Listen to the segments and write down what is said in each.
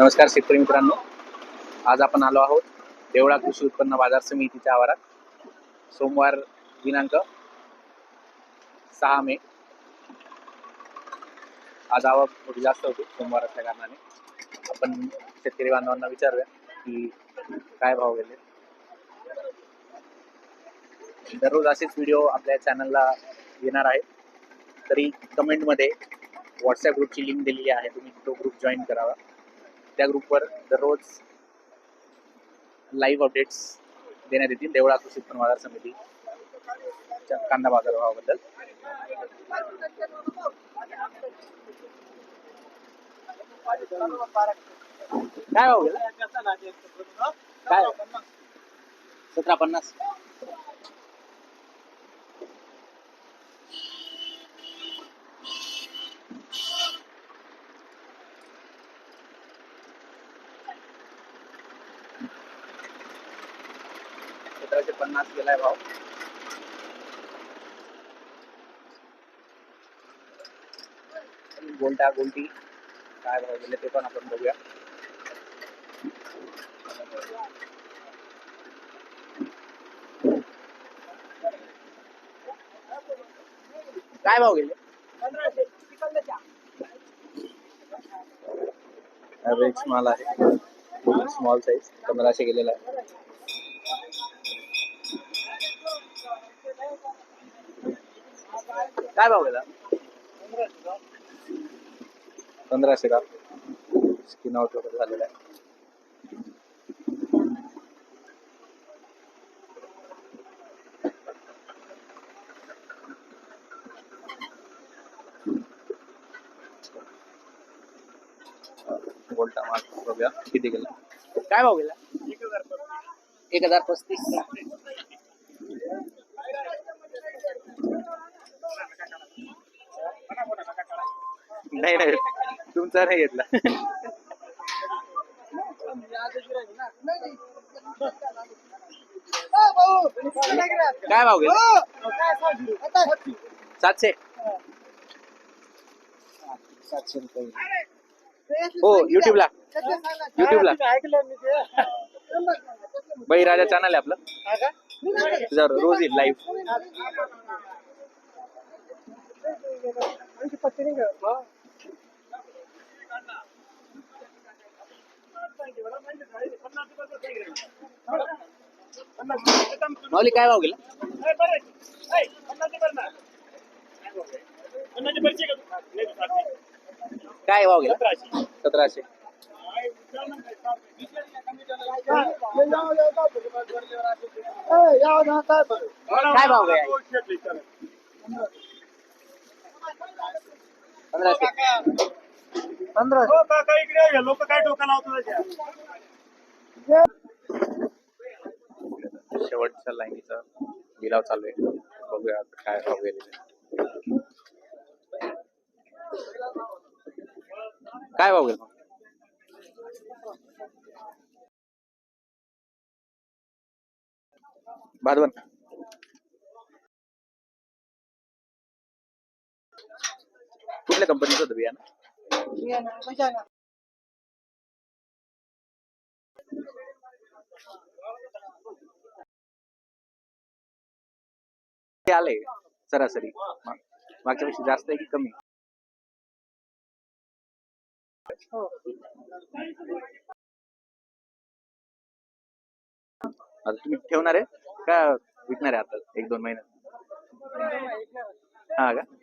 नमस्कार शेतकरी मित्रांनो. आज आपण आलो आहोत देवळा कृषी उत्पन्न बाजार समितीच्या आवारात. सोमवार दिनांक सहा मे. आज आवक थोडी जास्त होती सोमवार असल्या कारणाने. आपण शेतकरी बांधवांना विचारूया की काय भाव गेले. दररोज असेच व्हिडिओ आपल्या चॅनलला येणार आहे तरी कमेंटमध्ये व्हॉट्सॲप ग्रुपची लिंक दिलेली आहे. तुम्ही तो ग्रुप जॉईन करावा. त्या ग्रुपवर दररोज लाईव्ह अपडेट्स देण्यात येतील. देवळा कृषी उत्पन्न बाजार समितीच्या कांदा बाजारभावाबद्दल काय काय सतरा पन्नास. सतराशे पन्नास गेलाय भाव. गोलटा गोलटी काय भाव गेले ते पण आपण बघूया. काय भाव गेले? ॲव्हरेज माल आहे. स्मॉल साईज पंधराशे गेलेला आहे. काय भाव गेला? पंधराशे का? स्किन आउट वगैरे झालेला आहे. गोल्टा माल बघूया. किती गेला? काय भाव गेला? एक हजार पस्तीस. नाही नाही. तुमचा नाही घेतला. काय भाव गेला? सातशे. सातशे रुपये. हो युट्यूबला युट्यूबला बाई राजा चॅनल आहे आपलं. तुझ्यावर रोज येईल लाईव्ह माऊली काय भाव गेला? काय भाव गेला? सतराशे. काय भाव गेला पंधराशे. पंधरा लोक काय डोकं लावतो शेवटच्या लाईनीचा लिलाव चालू आहे. बघूया काय भाव काय भाव गेला? भादवन कुठल्या कंपनीचं होतं बियाणं? ते आले सरासरी. मा- मागच्या पेक्षा जास्त आहे की कमी? आता तुम्ही ठेवणार आहे? का विकणार आहे आता? एक दोन महिन्यात हा का?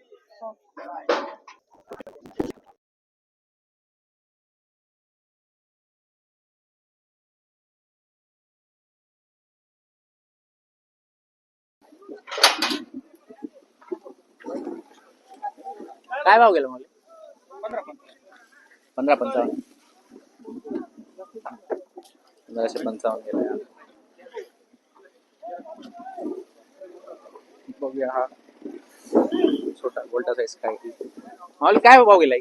काय भाव गेला मला? पंधरा पंचावन्न. पंधराशे पंचावन्न गेला. बघूया हा. छोटा गोल्टा साईज काय काय भाव गेलाय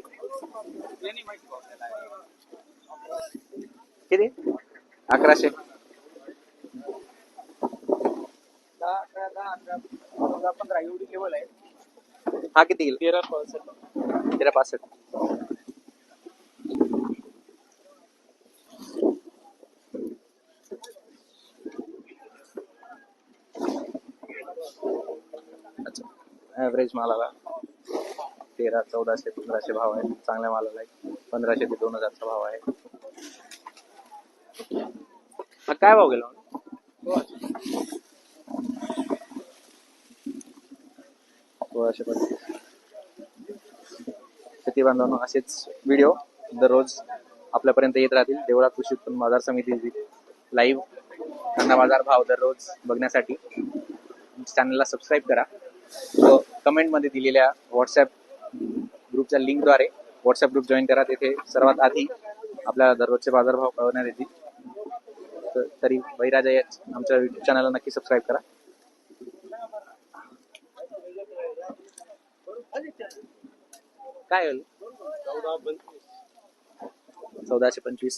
किती? अकराशे. पंधरा एवढी लेवल आहे. हा किती येईल तेरा पासष्ट तेरा पासष्ट अच्छा. ॲव्हरेज मालाला तेरा चौदाशे पंधराशे भाव आहे. चांगल्या मालाला पंधराशे ते दोन हजारचा भाव आहे. काय भाव गेला? सोळाशे पंचवीस शेती बांधवांनो असेच व्हिडिओ दररोज आपल्यापर्यंत येत राहतील. देवळा कृषी उत्पन्न बाजार समिती लाईव्ह कांदा बाजार भाव दररोज बघण्यासाठी चॅनलला सबस्क्राईब करा. व कमेंटमध्ये दिलेल्या व्हॉट्सॲप ग्रुपच्या लिंकद्वारे व्हॉट्सअप ग्रुप जॉईन करा. तिथे सर्वात आधी आपल्याला दररोजचे बाजारभाव कळवण्यात येतील. तर- तरी बैराजा या आमच्या युट्यूब चॅनलला नक्की सबस्क्राईब करा. काय होईल? चौदाशे पंचवीस.